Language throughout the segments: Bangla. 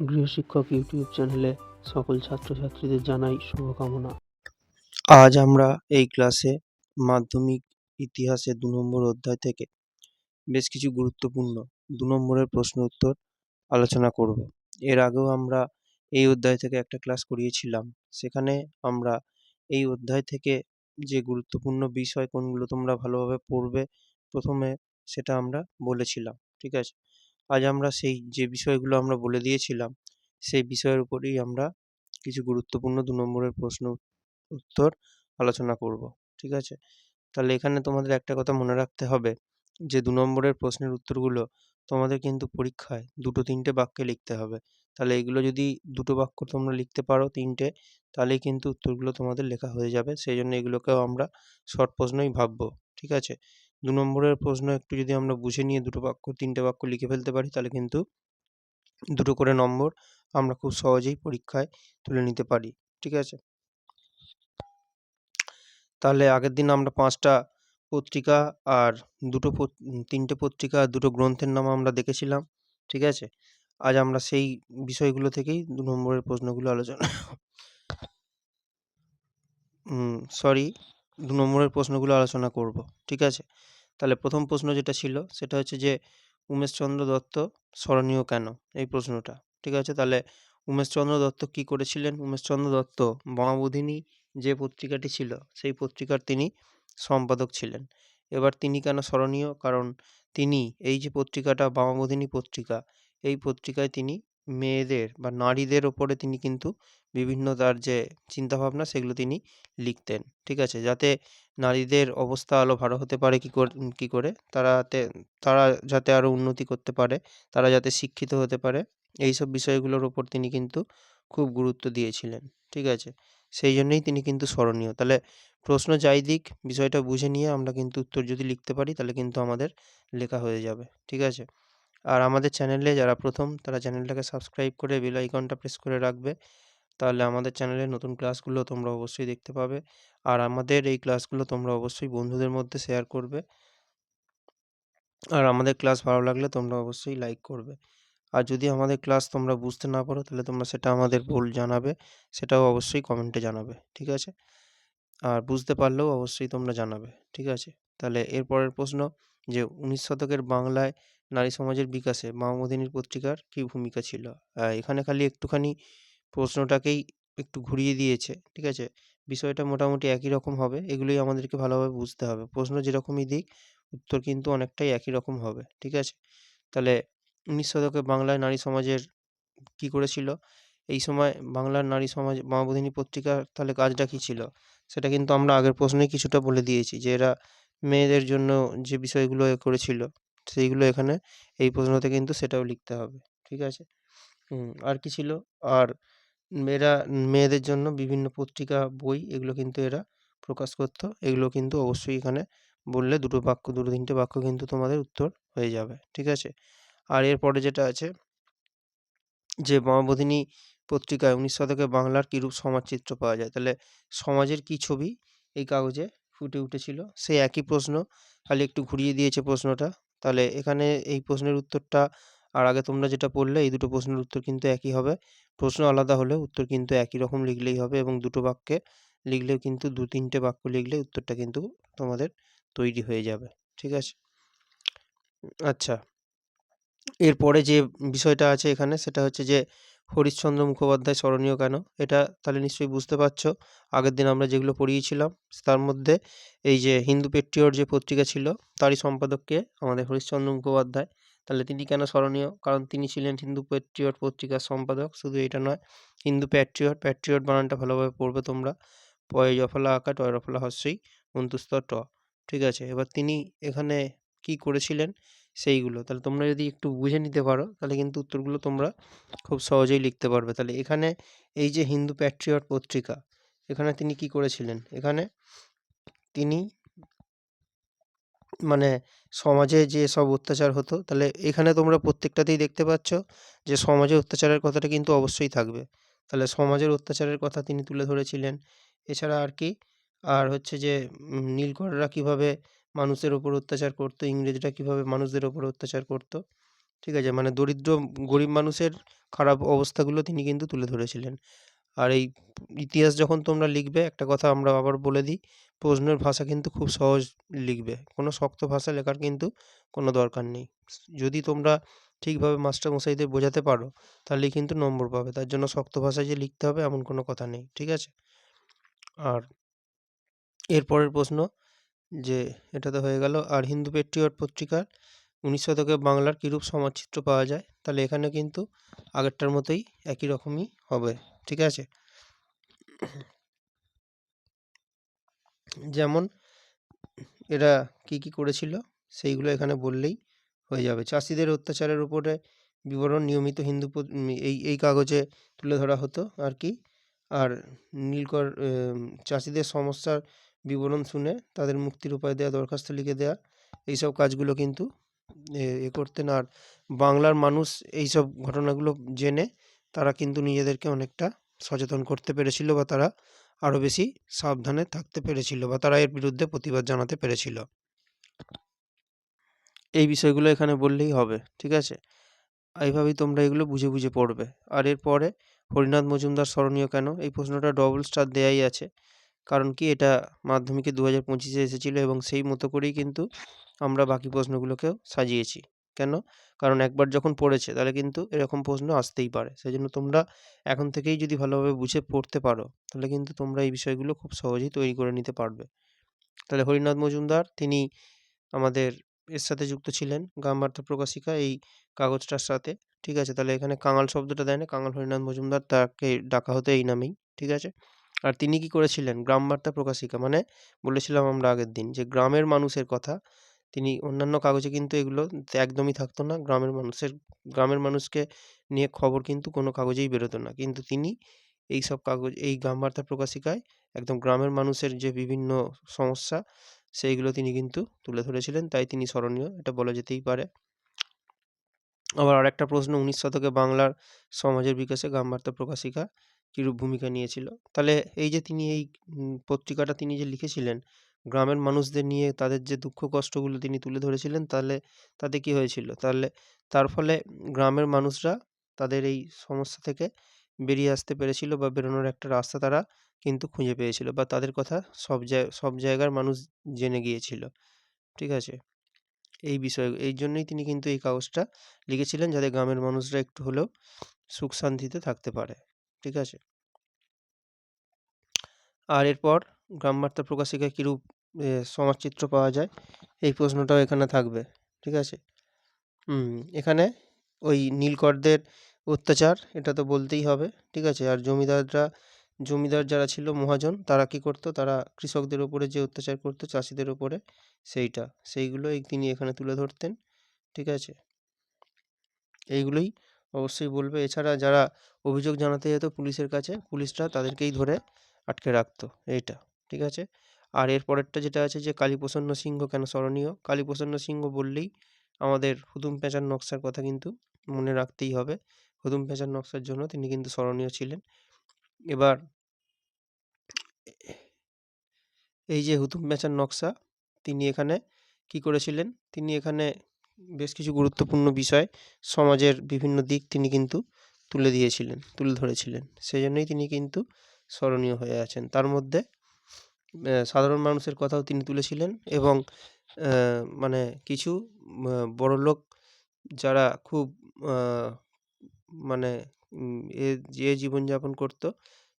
গৃহশিক্ষক ইউটিউব চ্যানেলে সকল ছাত্রছাত্রীদের জানাই শুভকামনা। আজ আমরা এই ক্লাসে মাধ্যমিক ইতিহাসে দু নম্বর অধ্যায় থেকে বেশ কিছু গুরুত্বপূর্ণ দু নম্বরের প্রশ্ন উত্তর আলোচনা করব। এর আগেও আমরা এই অধ্যায় থেকে একটা ক্লাস করিয়েছিলাম। সেখানে আমরা এই অধ্যায় থেকে যে গুরুত্বপূর্ণ বিষয় কোনগুলো তোমরা ভালোভাবে পড়বে প্রথমে সেটা আমরা বলেছিলাম, ঠিক আছে? আজ আমরা সেই যে বিষয়গুলো আমরা বলে দিয়েছিলাম, সেই বিষয়ের উপরেই আমরা কিছু গুরুত্বপূর্ণ দু নম্বরের প্রশ্ন উত্তর আলোচনা করব, ঠিক আছে? তাহলে এখানে তোমাদের একটা কথা মনে রাখতে হবে যে দু নম্বরের প্রশ্নের উত্তরগুলো তোমাদের কিন্তু পরীক্ষায় দুটো তিনটে বাক্যে লিখতে হবে। তাহলে এগুলো যদি দুটো বাক্য তোমরা লিখতে পারো তিনটে, তাহলেই কিন্তু উত্তরগুলো তোমাদের লেখা হয়ে যাবে। সেই জন্য এগুলোকেও আমরা শর্ট প্রশ্নই ভাববো, ঠিক আছে? দু নম্বরের প্রশ্ন একটু যদি আমরা বুঝে নিয়ে দুটো বাক্য, তিনটে বাক্য লিখে ফেলতে পারি, তাহলে কিন্তু দুটো করে নম্বর আমরা খুব সহজেই পরীক্ষায় তুলে নিতে পারি, ঠিক আছে? তাহলে আগের দিন আমরা পাঁচটা পত্রিকা আর দুটো তিনটে পত্রিকা আর দুটো গ্রন্থের নাম আমরা দেখেছিলাম, ঠিক আছে? আজ আমরা সেই বিষয়গুলো থেকেই দু নম্বরের প্রশ্নগুলো আলোচনা সরি দু নম্বরের প্রশ্নগুলো আলোচনা করব, ঠিক আছে? তাহলে প্রথম প্রশ্ন যেটা ছিল, সেটা হচ্ছে যে উমেশচন্দ্র দত্ত স্মরণীয় কেন? এই প্রশ্নটা, ঠিক আছে? তাহলে উমেশচন্দ্র দত্ত কি করেছিলেন? উমেশচন্দ্র দত্ত বামাবোধিনী যে পত্রিকাটি ছিল, সেই পত্রিকার তিনি সম্পাদক ছিলেন। এবার তিনি কেন স্মরণীয়? কারণ তিনি এই যে পত্রিকাটা বামাবোধিনী পত্রিকা, এই পত্রিকায় তিনি মেয়েদের বা নারীদের ওপরে তিনি কিন্তু বিভিন্ন তার যে চিন্তাভাবনা সেগুলো তিনি লিখতেন, ঠিক আছে? যাতে নারীদের অবস্থা আরও ভালো হতে পারে কী করে কী করে? তারাতে তারা যাতে আরও উন্নতি করতে পারে, তারা যাতে শিক্ষিত হতে পারে, এইসব বিষয়গুলোর ওপর তিনি কিন্তু খুব গুরুত্ব দিয়েছিলেন, ঠিক আছে? সেই জন্যই তিনি কিন্তু স্মরণীয়। তাহলে প্রশ্ন যাই দিক, বিষয়টা বুঝে নিয়ে আমরা কিন্তু উত্তর যদি লিখতে পারি, তাহলে কিন্তু আমাদের লেখা হয়ে যাবে, ঠিক আছে? আর আমাদের চ্যানেলে যারা প্রথম, তারা চ্যানেলটাকে সাবস্ক্রাইব করে বেল আইকনটা প্রেস করে রাখবে তাহলে আমাদের চ্যানেলে নতুন ক্লাসগুলো তোমরা অবশ্যই দেখতে পাবে। আর আমাদের এই ক্লাসগুলো তোমরা অবশ্যই বন্ধুদের মধ্যে শেয়ার করবে। আর আমাদের ক্লাস ভালো লাগলে তোমরা অবশ্যই লাইক করবে। আর যদি আমাদের ক্লাস তোমরা বুঝতে না পারো, তাহলে তোমরা সেটা আমাদের ভুল জানাবে। সেটাও অবশ্যই কমেন্টে জানাবে, ঠিক আছে? আর বুঝতে পারলেও অবশ্যই তোমরা জানাবে, ঠিক আছে? তাহলে এরপরের প্রশ্ন, যে উনিশ শতকের বাংলায় নারী সমাজের বিকাশে মামোদিনীর পত্রিকার কী ভূমিকা ছিল? এখানে খালি একটুখানি প্রশ্নটাকেই একটু ঘুরিয়ে দিয়েছে, ঠিক আছে? বিষয়টা মোটামুটি একই রকম হবে, এগুলোই আমাদেরকে ভালোভাবে বুঝতে হবে। প্রশ্ন যেরকমই দিক, উত্তর কিন্তু অনেকটাই একই রকম হবে, ঠিক আছে? তাহলে উনিশ শতকে বাংলায় নারী সমাজের কী করেছিল? এই সময় বাংলার নারী সমাজ মামোদিনী পত্রিকার তাহলে কাজটা কী ছিল? সেটা কিন্তু আমরা আগের প্রশ্নেই কিছুটা বলে দিয়েছি যে এরা মেয়েদের জন্য যে বিষয়গুলো করেছিল, সেইগুলো এখানে এই প্রশ্নতে কিন্তু সেটাও লিখতে হবে, ঠিক আছে? আর কি ছিল? আর এরা মেয়েদের জন্য বিভিন্ন পত্রিকা, বই এগুলো কিন্তু এরা প্রকাশ করতো। এগুলো কিন্তু অবশ্যই এখানে বললে দুটো বাক্য, দুটো তিনটে বাক্য কিন্তু তোমাদের উত্তর হয়ে যাবে, ঠিক আছে? আর এরপরে যেটা আছে যে মামাবোধিনী পত্রিকায় উনিশ শতকে বাংলার কীরূপ সমাজচিত্র পাওয়া যায়? তাহলে সমাজের কী ছবি এই কাগজে ফুটে উঠেছিল? সেই একই প্রশ্ন, খালি একটু ঘুরিয়ে দিয়েছে প্রশ্নটা। তাহলে এখানে এই প্রশ্নের উত্তরটা, আর আগে তোমরা যেটা পড়লে, এই দুটো প্রশ্নের উত্তর কিন্তু একই হবে। প্রশ্ন আলাদা হলেও উত্তর কিন্তু একই রকম লিখলেই হবে এবং দুটো বাক্যে লিখলেও কিন্তু দু তিনটে বাক্য লিখলে উত্তরটা কিন্তু তোমাদের তৈরি হয়ে যাবে, ঠিক আছে? আচ্ছা এরপরে যে বিষয়টা আছে এখানে সেটা হচ্ছে যে হরিশ্চন্দ্র মুখোপাধ্যায় স্মরণীয় কেন? এটা তাহলে নিশ্চয়ই বুঝতে পারছ। আগের দিন আমরা যেগুলো পড়িয়েছিলাম তার মধ্যে এই যে হিন্দু পেট্রিয়ট যে পত্রিকা ছিল তারই সম্পাদককে আমাদের হরিশ্চন্দ্র মুখোপাধ্যায়। তাহলে তিনি কেন স্মরণীয়? কারণ তিনি ছিলেন হিন্দু প্যাট্রিয়ট পত্রিকার সম্পাদক। শুধু এটা নয়, হিন্দু প্যাট্রিয়ট প্যাট্রিয়ট বানানটা ভালোভাবে পড়বে তোমরা। পয় জফলা আঁকা, টয় রফলা হস্যই অন্তুস্তর ট। ঠিক আছে, এবার তিনি এখানে কি করেছিলেন? সেইগুলো। তাহলে তোমরা যদি একটু বুঝে নিতে পারো, তাহলে কিন্তু উত্তরগুলো তোমরা খুব সহজেই লিখতে পারবে। তাহলে এখানে এই যে হিন্দু প্যাট্রিয়ট পত্রিকা, এখানে তিনি কি করেছিলেন? এখানে তিনি মানে সমাজে যে সব অত্যাচার হতো তাহলে এখানে তোমরা প্রত্যেকটাতেই দেখতে পাচ্ছ যে সমাজে অত্যাচারের কথাটা কিন্তু অবশ্যই থাকবে তাহলে সমাজের অত্যাচারের কথা তিনি তুলে ধরেছিলেন এছাড়া আর কি আর হচ্ছে যে নীলকররা কীভাবে মানুষের ওপর অত্যাচার করতো ইংরেজরা কীভাবে মানুষদের ওপর অত্যাচার করতো ঠিক আছে? মানে দরিদ্র গরিব মানুষের খারাপ অবস্থাগুলো তিনি কিন্তু তুলে ধরেছিলেন। আর এই ইতিহাস যখন তোমরা লিখবে একটা কথা আমরা আবার বলে দিই, প্রশ্নের ভাষা কিন্তু খুব সহজ লিখবে। কোনো শক্ত ভাষা লেখার কিন্তু কোনো দরকার নেই। যদি তোমরা ঠিকভাবে মাস্টারমশাইদের বোঝাতে পারো, তাহলেই কিন্তু নম্বর পাবে। তার জন্য শক্ত ভাষায় যে লিখতে হবে এমন কোনো কথা নেই। ঠিক আছে? আর এরপরের প্রশ্ন যে এটা তো হয়ে গেল। আর হিন্দু পেট্রিয়ট পত্রিকার ১৯ শতকে বাংলার কীরূপ সমাজচিত্র পাওয়া যায়? তাহলে এখানে কিন্তু আগেরটার মতোই একই রকমই হবে। ঠিক আছে? যেমন এরা কী, কী করেছিল সেইগুলো এখানে বললেই হয়ে যাবে। চাষিদের অত্যাচারের উপরে বিবরণ নিয়মিত হিন্দু এই এই কাগজে তুলে ধরা হতো আর কি। আর নীলকর চাষিদের সমস্যার বিবরণ শুনে তাদের মুক্তির উপায় দেওয়া, দরখাস্ত লিখে দেওয়া এইসব কাজগুলো কিন্তু এ করতেন। আর বাংলার মানুষ এইসব ঘটনাগুলো জেনে তারা কিন্তু নিজেদেরকে অনেকটা সচেতন করতে পেরেছিল বা তারা আরও বেশি সাবধানে থাকতে পেরেছিল বা তারা এর বিরুদ্ধে প্রতিবাদ জানাতে পেরেছিল। এই বিষয়গুলো এখানে বললেই হবে। ঠিক আছে? এইভাবেই তোমরা এগুলো বুঝে, বুঝে পড়বে। আর এরপরে হরিনাথ মজুমদার স্মরণীয় কেন? এই প্রশ্নটা ডবল স্টার দেয়াই আছে। কারণ কি এটা মাধ্যমিকে দু হাজার পঁচিশে এসেছিল এবং সেই মতো করেই কিন্তু আমরা বাকি প্রশ্নগুলোকেও সাজিয়েছি। কেন? কারণ একবার যখন পড়েছে তাহলে কিন্তু এরকম প্রশ্ন আসতেই পারে। সেই জন্য তোমরা এখন থেকেই যদি ভালোভাবে বুঝে পড়তে পারো, তাহলে কিন্তু তোমরা এই বিষয়গুলো খুব সহজেই তৈরি করে নিতে পারবে। তাহলে হরিনাথ মজুমদার তিনি আমাদের এর সাথে যুক্ত ছিলেন গ্রামবার্তা প্রকাশিকা এই কাগজটার সাথে। ঠিক আছে? তাহলে এখানে কাঙাল শব্দটা দেয় না, কাঙাল হরিনাথ মজুমদার তাকে ডাকা হতো এই নামেই। ঠিক আছে? আর তিনি কি করেছিলেন? গ্রামবার্তা প্রকাশিকা মানে বলেছিলাম আমরা আগের দিন যে গ্রামের মানুষের কথা তিনি অন্যান্য কাগজে কিন্তু এগুলো একদমই থাকতো না। গ্রামের মানুষের গ্রামের মানুষকে নিয়ে খবর কিন্তু কোনো কাগজেই বেরোতো না। কিন্তু তিনি এই সব কাগজ এই গ্রামবার্তা প্রকাশিকায় একদম গ্রামের মানুষের যে বিভিন্ন সমস্যা সেইগুলো তিনি কিন্তু তুলে ধরেছিলেন। তাই তিনি স্মরণীয়। এটা বলা যেতেই পারে। আবার আরেকটা প্রশ্ন ১৯ শতকে বাংলার সমাজের বিকাশে গ্রামবার্তা প্রকাশিকা কিরূপ ভূমিকা নিয়েছিল? তাহলে এই যে তিনি এই পত্রিকাটা তিনি যে লিখেছিলেন, গ্রামের মানুষদের নিয়ে তাদের যে দুঃখ কষ্টগুলো তিনি তুলে ধরেছিলেন, তাহলে তাতে কী হয়েছিল? তাহলে তার ফলে গ্রামের মানুষরা তাদের এই সমস্যা থেকে বেরিয়ে আসতে পেরেছিল বা বেরোনোর একটা রাস্তা তারা কিন্তু খুঁজে পেয়েছিল বা তাদের কথা সব জায় সব জায়গার মানুষ জেনে গিয়েছিল। ঠিক আছে? এই বিষয় এই জন্যই তিনি কিন্তু এই কাগজটা লিখেছিলেন যাতে গ্রামের মানুষরা একটু হলেও সুখ শান্তিতে থাকতে পারে। ঠিক আছে? আর এরপর গ্রামবার্তা প্রকাশিকা কিরূপ সমাজচিত্র পাওয়া যায়? এই প্রশ্নটাও এখানে থাকবে। ঠিক আছে? এখানে ওই নীলকরদের অত্যাচার এটা তো বলতেই হবে। ঠিক আছে? আর জমিদাররা জমিদার যারা ছিল মহাজন তারা কী করতো? তারা কৃষকদের ওপরে যে অত্যাচার করতো চাষীদের ওপরে সেইটা। সেইগুলোই তিনি এখানে তুলে ধরতেন। ঠিক আছে? এইগুলোই অবশ্যই বলবে। এছাড়া যারা অভিযোগ জানাতে যেত পুলিশের কাছে, পুলিশরা তাদেরকেই ধরে আটকে রাখতো এইটা। ঠিক আছে? আর এর পরেরটা যেটা আছে যে কালীপ্রসন্ন সিংহ কেন স্মরণীয়? কালীপ্রসন্ন সিংহ বললেই আমাদের হুতুম প্যাঁচার নকশার কথা কিন্তু মনে রাখতেই হবে। হুতুম প্যাঁচার নকশার জন্য তিনি কিন্তু স্মরণীয় ছিলেন। এবার এই যে হুতুম প্যাঁচার নকশা তিনি এখানে কী করেছিলেন? তিনি এখানে বেশ কিছু গুরুত্বপূর্ণ বিষয় সমাজের বিভিন্ন দিক তিনি কিন্তু তুলে দিয়েছিলেন, তুলে ধরেছিলেন। সেজন্যই তিনি কিন্তু স্মরণীয় হয়ে আছেন। তার মধ্যে সাধারণ মানুষের কথাও তিনি তুলেছিলেন এবং মানে কিছু আ বড়লোক যারা খুব মানে এ যে জীবনযাপন করতো,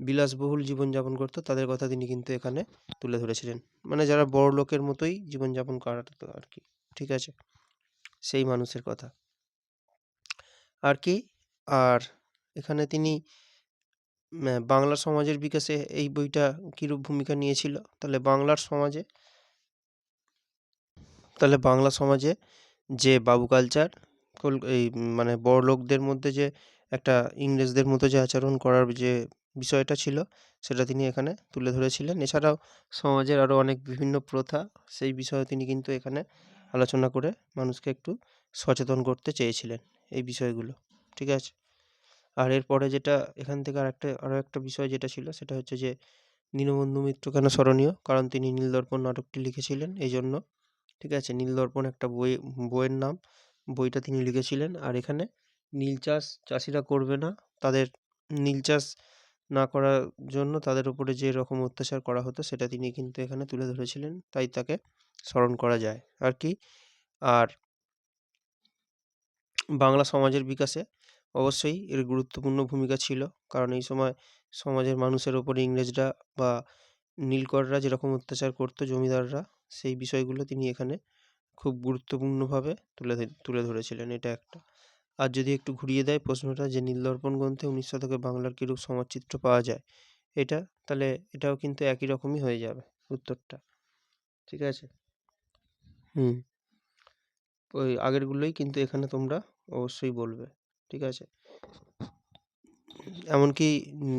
বিলাসবহুল জীবনযাপন করতো তাদের কথা তিনি কিন্তু এখানে তুলে ধরেছিলেন। মানে যারা বড়লোকের মতোই জীবনযাপন আর কি। ঠিক আছে? সেই মানুষের কথা। আর কি? আর এখানে তিনি বাংলা সমাজের বিকাশে এই বইটা কিরূপ ভূমিকা নিয়েছিল? তাহলে বাংলার সমাজে তাহলে বাংলা সমাজে যে বাবু কালচার কল এই মানে বড়লোকদের মধ্যে যে একটা ইংরেজদের মতো যে আচরণ করার যে বিষয়টা ছিল, সেটা তিনি এখানে তুলে ধরেছিলেন। এছাড়াও সমাজের আরও অনেক বিভিন্ন প্রথা, সেই বিষয়ে তিনি কিন্তু এখানে আলোচনা করে মানুষকে একটু সচেতন করতে চেয়েছিলেন এই বিষয়গুলো। ঠিক আছে? আর এরপরে যেটা এখান থেকে আরেকটা আরও একটা বিষয় যেটা ছিল সেটা হচ্ছে যে দীনবন্ধু মিত্র কেন স্মরণীয়? কারণ তিনি নীলদর্পণ নাটকটি লিখেছিলেন এই জন্য ঠিক আছে? নীলদর্পণ একটা বই, বইয়ের নাম, বইটা তিনি লিখেছিলেন আর এখানে নীল চাষ চাষিরা করবে না, তাদের নীল চাষ না করার জন্য তাদের উপরে যে রকম অত্যাচার করা হতো সেটা তিনি কিন্তু এখানে তুলে ধরেছিলেন, তাই তাকে স্মরণ করা যায় আর কি আর বাংলা সমাজের বিকাশে অবশ্যই এর গুরুত্বপূর্ণ ভূমিকা ছিল। কারণ এই সময় সমাজের মানুষের ওপরে ইংরেজরা বা নীলকররা যেরকম অত্যাচার করতো জমিদাররা সেই বিষয়গুলো তিনি এখানে খুব গুরুত্বপূর্ণভাবে তুলে তুলে ধরেছিলেন এটা একটা। আর যদি একটু ঘুরিয়ে দেয় প্রশ্নটা যে নীলদর্পণ গ্রন্থে উনিশ শতকে বাংলার কীরূপ সমাজচিত্র পাওয়া যায় এটা তাহলে এটাও কিন্তু একই রকমই হয়ে যাবে উত্তরটা। ঠিক আছে? হুম। ওই আগেরগুলোই কিন্তু এখানে তোমরা অবশ্যই বলবে। ঠিক আছে? এমনকি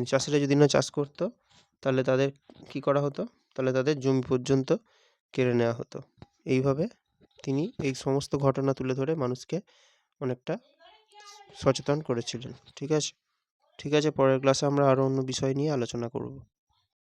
চাষিরা যদি না চাষ করতো, তাহলে তাদের কি করা হতো? তাহলে তাদের জমি পর্যন্ত কেড়ে নেওয়া হতো। এইভাবে তিনি এই সমস্ত ঘটনা তুলে ধরে মানুষকে অনেকটা সচেতন করেছিলেন। ঠিক আছে? ঠিক আছে, পরের ক্লাসে আমরা আরও অন্য বিষয় নিয়ে আলোচনা করব।